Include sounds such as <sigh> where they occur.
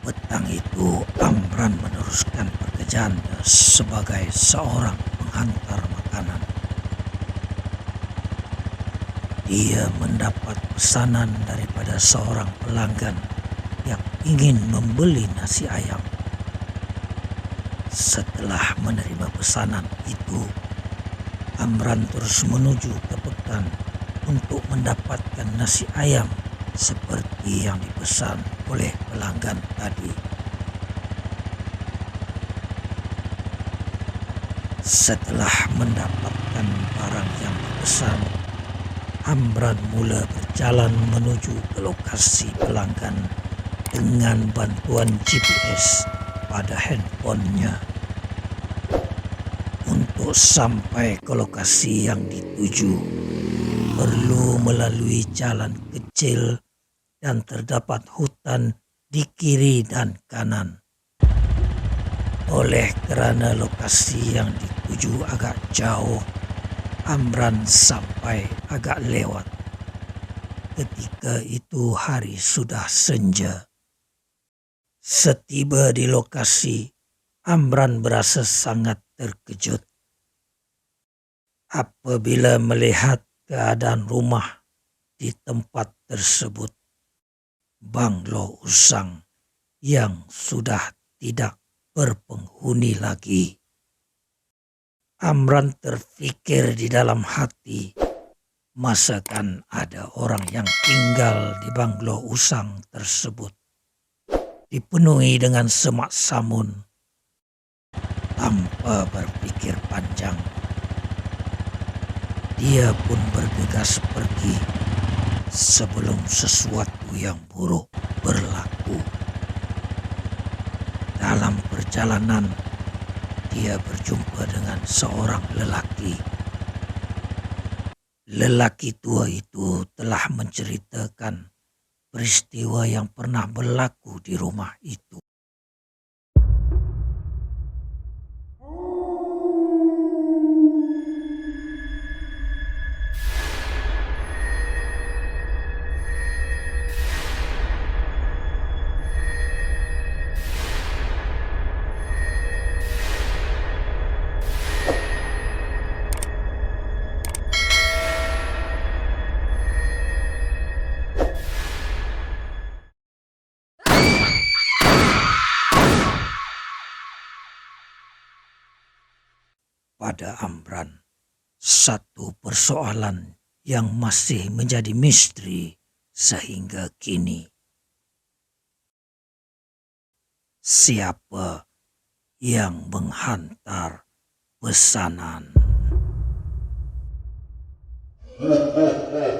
Petang itu Amran meneruskan pekerjaannya sebagai seorang penghantar makanan. Dia mendapat pesanan daripada seorang pelanggan yang ingin membeli nasi ayam. Setelah menerima pesanan itu, Amran terus menuju ke pekan untuk mendapatkan nasi ayam seperti yang dipesan oleh pelanggan tadi. Setelah mendapatkan barang yang dipesan, Amran mula berjalan menuju ke lokasi pelanggan dengan bantuan GPS pada handphonenya. Untuk sampai ke lokasi yang dituju, perlu melalui jalan kecil dan terdapat hutan di kiri dan kanan. Oleh kerana lokasi yang dituju agak jauh, Amran sampai agak lewat. Ketika itu hari sudah senja. Setiba di lokasi, Amran berasa sangat terkejut. Apabila melihat keadaan rumah di tempat tersebut, banglo usang yang sudah tidak berpenghuni lagi. Amran terfikir di dalam hati, masakan ada orang yang tinggal di banglo usang tersebut dipenuhi dengan semak samun. Tanpa berpikir panjang, dia pun bergegas pergi sebelum sesuatu yang buruk berlaku. Dalam perjalanan, dia berjumpa dengan seorang lelaki. Lelaki tua itu telah menceritakan peristiwa yang pernah berlaku di rumah itu. Pada Amran satu persoalan yang masih menjadi misteri sehingga kini. Siapa yang menghantar pesanan? <laughs>